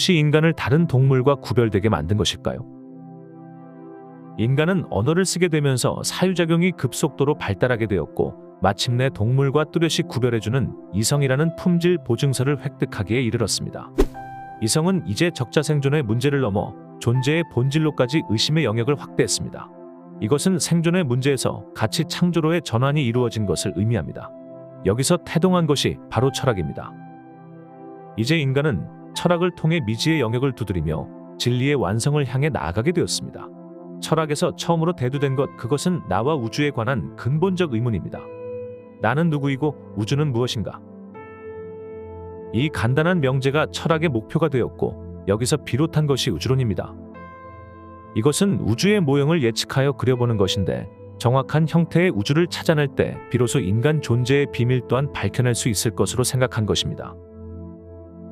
무엇이 인간을 다른 동물과 구별되게 만든 것일까요? 인간은 언어를 쓰게 되면서 사유작용이 급속도로 발달하게 되었고 마침내 동물과 뚜렷이 구별해주는 이성이라는 품질 보증서를 획득하기에 이르렀습니다. 이성은 이제 적자 생존의 문제를 넘어 존재의 본질로까지 의심의 영역을 확대했습니다. 이것은 생존의 문제에서 가치 창조로의 전환이 이루어진 것을 의미합니다. 여기서 태동한 것이 바로 철학입니다. 이제 인간은 철학을 통해 미지의 영역을 두드리며 진리의 완성을 향해 나아가게 되었습니다. 철학에서 처음으로 대두된 것 그것은 나와 우주에 관한 근본적 의문입니다. 나는 누구이고 우주는 무엇인가? 이 간단한 명제가 철학의 목표가 되었고 여기서 비롯한 것이 우주론입니다. 이것은 우주의 모형을 예측하여 그려보는 것인데 정확한 형태의 우주를 찾아낼 때 비로소 인간 존재의 비밀 또한 밝혀낼 수 있을 것으로 생각한 것입니다.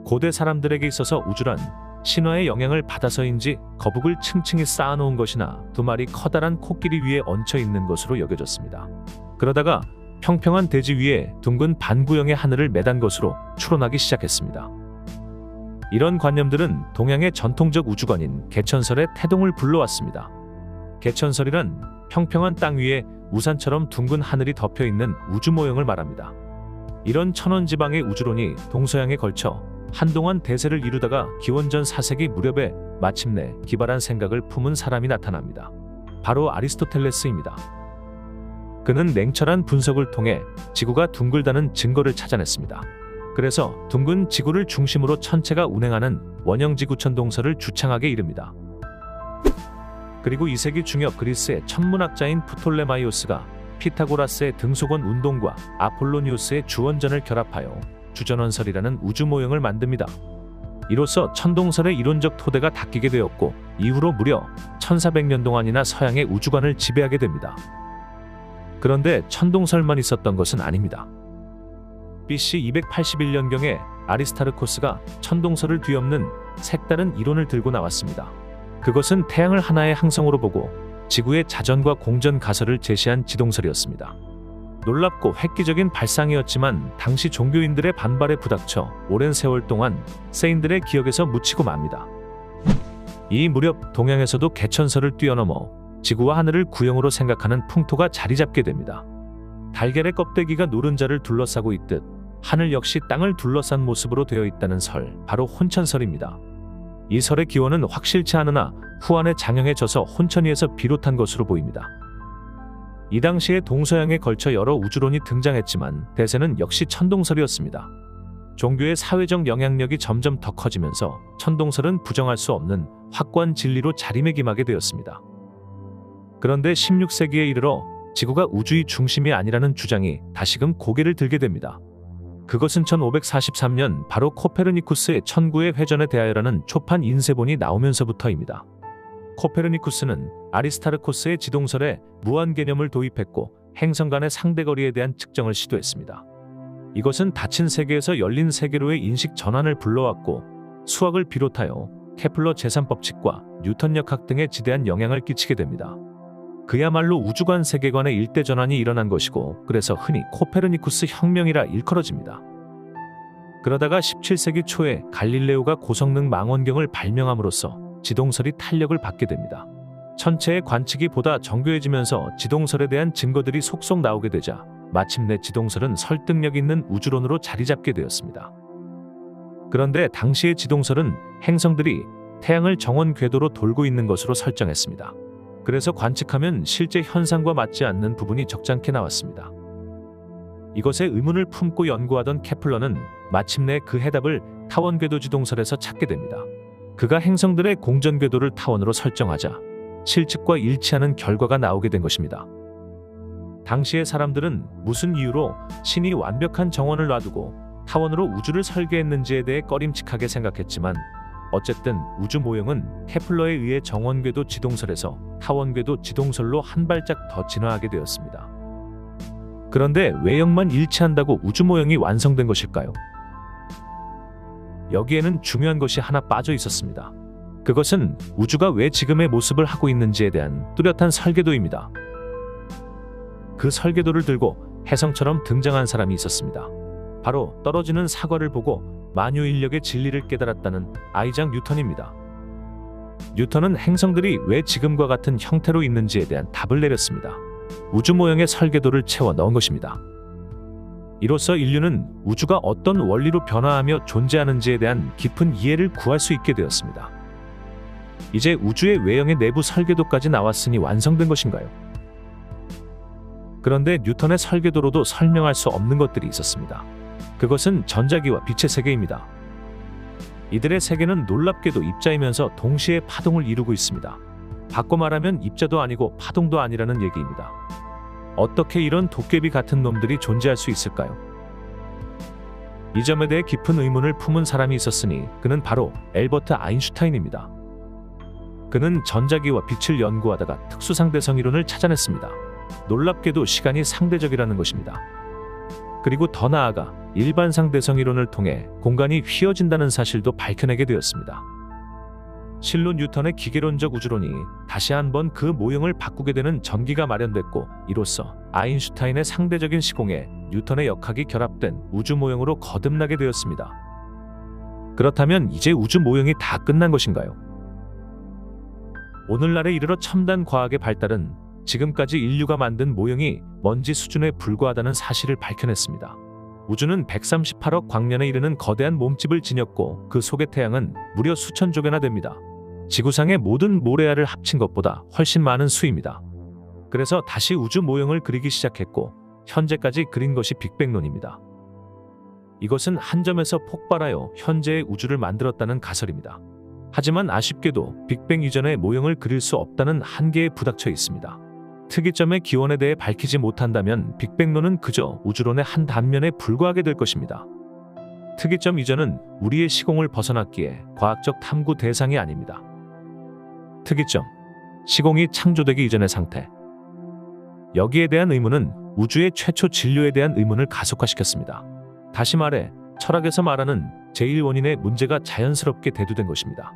고대 사람들에게 있어서 우주란 신화의 영향을 받아서인지 거북을 층층이 쌓아놓은 것이나 두 마리 커다란 코끼리 위에 얹혀 있는 것으로 여겨졌습니다. 그러다가 평평한 대지 위에 둥근 반구형의 하늘을 매단 것으로 추론하기 시작했습니다. 이런 관념들은 동양의 전통적 우주관인 개천설의 태동을 불러왔습니다. 개천설이란 평평한 땅 위에 우산처럼 둥근 하늘이 덮여 있는 우주 모형을 말합니다. 이런 천원 지방의 우주론이 동서양에 걸쳐 한동안 대세를 이루다가 기원전 4세기 무렵에 마침내 기발한 생각을 품은 사람이 나타납니다. 바로 아리스토텔레스입니다. 그는 냉철한 분석을 통해 지구가 둥글다는 증거를 찾아냈습니다. 그래서 둥근 지구를 중심으로 천체가 운행하는 원형지구 천동설을 주창하게 이릅니다. 그리고 2세기 중엽 그리스의 천문학자인 프톨레마이오스가 피타고라스의 등소건 운동과 아폴로니우스의 주원전을 결합하여 주전원설이라는 우주 모형을 만듭니다. 이로써 천동설의 이론적 토대가 닦이게 되었고 이후로 무려 1400년 동안이나 서양의 우주관을 지배하게 됩니다. 그런데 천동설만 있었던 것은 아닙니다. BC 281년경에 아리스타르코스가 천동설을 뒤엎는 색다른 이론을 들고 나왔습니다. 그것은 태양을 하나의 항성으로 보고 지구의 자전과 공전 가설을 제시한 지동설이었습니다. 놀랍고 획기적인 발상이었지만 당시 종교인들의 반발에 부닥쳐 오랜 세월 동안 세인들의 기억에서 묻히고 맙니다. 이 무렵 동양에서도 개천설을 뛰어넘어 지구와 하늘을 구형으로 생각하는 풍토가 자리 잡게 됩니다. 달걀의 껍데기가 노른자를 둘러싸고 있듯 하늘 역시 땅을 둘러싼 모습으로 되어 있다는 설, 바로 혼천설입니다. 이 설의 기원은 확실치 않으나 후한의 장형에 져서 혼천이에서 비롯한 것으로 보입니다. 이 당시에 동서양에 걸쳐 여러 우주론이 등장했지만 대세는 역시 천동설이었습니다. 종교의 사회적 영향력이 점점 더 커지면서 천동설은 부정할 수 없는 확고한 진리로 자리매김하게 되었습니다. 그런데 16세기에 이르러 지구가 우주의 중심이 아니라는 주장이 다시금 고개를 들게 됩니다. 그것은 1543년 바로 코페르니쿠스의 천구의 회전에 대하여라는 초판 인쇄본이 나오면서부터입니다. 코페르니쿠스는 아리스타르코스의 지동설에 무한 개념을 도입했고 행성 간의 상대거리에 대한 측정을 시도했습니다. 이것은 닫힌 세계에서 열린 세계로의 인식 전환을 불러왔고 수학을 비롯하여 케플러 제3법칙과 뉴턴 역학 등에 지대한 영향을 끼치게 됩니다. 그야말로 우주관 세계관의 일대 전환이 일어난 것이고 그래서 흔히 코페르니쿠스 혁명이라 일컬어집니다. 그러다가 17세기 초에 갈릴레오가 고성능 망원경을 발명함으로써 지동설이 탄력을 받게 됩니다. 천체의 관측이 보다 정교해지면서 지동설에 대한 증거들이 속속 나오게 되자 마침내 지동설은 설득력 있는 우주론으로 자리 잡게 되었습니다. 그런데 당시의 지동설은 행성들이 태양을 정원 궤도로 돌고 있는 것으로 설정했습니다. 그래서 관측하면 실제 현상과 맞지 않는 부분이 적잖게 나왔습니다. 이것에 의문을 품고 연구하던 케플러는 마침내 그 해답을 타원 궤도 지동설에서 찾게 됩니다. 그가 행성들의 공전 궤도를 타원으로 설정하자 실측과 일치하는 결과가 나오게 된 것입니다. 당시의 사람들은 무슨 이유로 신이 완벽한 정원을 놔두고 타원으로 우주를 설계했는지에 대해 꺼림칙하게 생각했지만 어쨌든 우주 모형은 케플러에 의해 정원 궤도 지동설에서 타원 궤도 지동설로 한 발짝 더 진화하게 되었습니다. 그런데 외형만 일치한다고 우주 모형이 완성된 것일까요? 여기에는 중요한 것이 하나 빠져 있었습니다. 그것은 우주가 왜 지금의 모습을 하고 있는지에 대한 뚜렷한 설계도입니다. 그 설계도를 들고 혜성처럼 등장한 사람이 있었습니다. 바로 떨어지는 사과를 보고 만유 인력의 진리를 깨달았다는 아이작 뉴턴입니다. 뉴턴은 행성들이 왜 지금과 같은 형태로 있는지에 대한 답을 내렸습니다. 우주 모형의 설계도를 채워 넣은 것입니다. 이로써 인류는 우주가 어떤 원리로 변화하며 존재하는지에 대한 깊은 이해를 구할 수 있게 되었습니다. 이제 우주의 외형의 내부 설계도까지 나왔으니 완성된 것인가요? 그런데 뉴턴의 설계도로도 설명할 수 없는 것들이 있었습니다. 그것은 전자기와 빛의 세계입니다. 이들의 세계는 놀랍게도 입자이면서 동시에 파동을 이루고 있습니다. 바꿔 말하면 입자도 아니고 파동도 아니라는 얘기입니다. 어떻게 이런 도깨비 같은 놈들이 존재할 수 있을까요? 이 점에 대해 깊은 의문을 품은 사람이 있었으니 그는 바로 엘버트 아인슈타인입니다. 그는 전자기와 빛을 연구하다가 특수상대성 이론을 찾아냈습니다. 놀랍게도 시간이 상대적이라는 것입니다. 그리고 더 나아가 일반 상대성 이론을 통해 공간이 휘어진다는 사실도 밝혀내게 되었습니다. 실로 뉴턴의 기계론적 우주론이 다시 한번 그 모형을 바꾸게 되는 전기가 마련됐고 이로써 아인슈타인의 상대적인 시공에 뉴턴의 역학이 결합된 우주 모형으로 거듭나게 되었습니다. 그렇다면 이제 우주 모형이 다 끝난 것인가요? 오늘날에 이르러 첨단 과학의 발달은 지금까지 인류가 만든 모형이 먼지 수준에 불과하다는 사실을 밝혀냈습니다. 우주는 138억 광년에 이르는 거대한 몸집을 지녔고 그 속의 태양은 무려 수천 조 개나 됩니다. 지구상의 모든 모래알을 합친 것보다 훨씬 많은 수입니다. 그래서 다시 우주 모형을 그리기 시작했고 현재까지 그린 것이 빅뱅론입니다. 이것은 한 점에서 폭발하여 현재의 우주를 만들었다는 가설입니다. 하지만 아쉽게도 빅뱅 이전의 모형을 그릴 수 없다는 한계에 부닥쳐 있습니다. 특이점의 기원에 대해 밝히지 못한다면 빅뱅론은 그저 우주론의 한 단면에 불과하게 될 것입니다. 특이점 이전은 우리의 시공을 벗어났기에 과학적 탐구 대상이 아닙니다. 특이점 시공이 창조되기 이전의 상태 여기에 대한 의문은 우주의 최초 진료에 대한 의문을 가속화시켰습니다. 다시 말해 철학에서 말하는 제1원인의 문제가 자연스럽게 대두된 것입니다.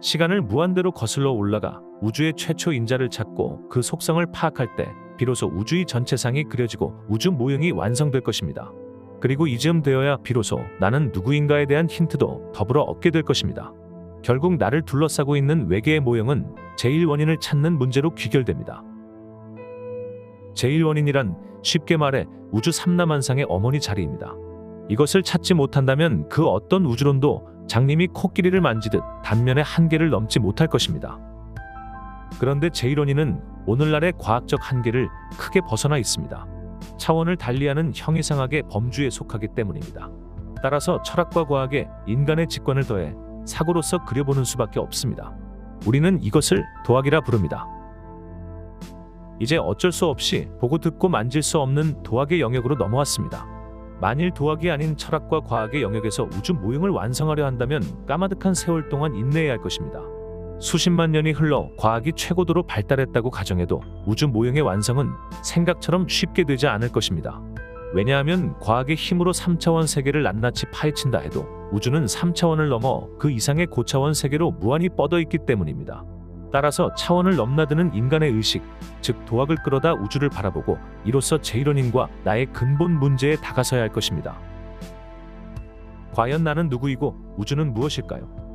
시간을 무한대로 거슬러 올라가 우주의 최초 인자를 찾고 그 속성을 파악할 때 비로소 우주의 전체상이 그려지고 우주 모형이 완성될 것입니다. 그리고 이즈음 되어야 비로소 나는 누구인가에 대한 힌트도 더불어 얻게 될 것입니다. 결국 나를 둘러싸고 있는 외계의 모형은 제1원인을 찾는 문제로 귀결됩니다. 제1원인이란 쉽게 말해 우주 삼라만상의 어머니 자리입니다. 이것을 찾지 못한다면 그 어떤 우주론도 장님이 코끼리를 만지듯 단면의 한계를 넘지 못할 것입니다. 그런데 제1원인은 오늘날의 과학적 한계를 크게 벗어나 있습니다. 차원을 달리하는 형이상학의 범주에 속하기 때문입니다. 따라서 철학과 과학에 인간의 직관을 더해 사고로서 그려보는 수밖에 없습니다. 우리는 이것을 도학이라 부릅니다. 이제 어쩔 수 없이 보고 듣고 만질 수 없는 도학의 영역으로 넘어왔습니다. 만일 도학이 아닌 철학과 과학의 영역에서 우주 모형을 완성하려 한다면 까마득한 세월 동안 인내해야 할 것입니다. 수십만 년이 흘러 과학이 최고도로 발달했다고 가정해도 우주 모형의 완성은 생각처럼 쉽게 되지 않을 것입니다. 왜냐하면 과학의 힘으로 3차원 세계를 낱낱이 파헤친다 해도 우주는 3차원을 넘어 그 이상의 고차원 세계로 무한히 뻗어 있기 때문입니다. 따라서 차원을 넘나드는 인간의 의식, 즉 도학을 끌어다 우주를 바라보고 이로써 제1원인과 나의 근본 문제에 다가서야 할 것입니다. 과연 나는 누구이고 우주는 무엇일까요?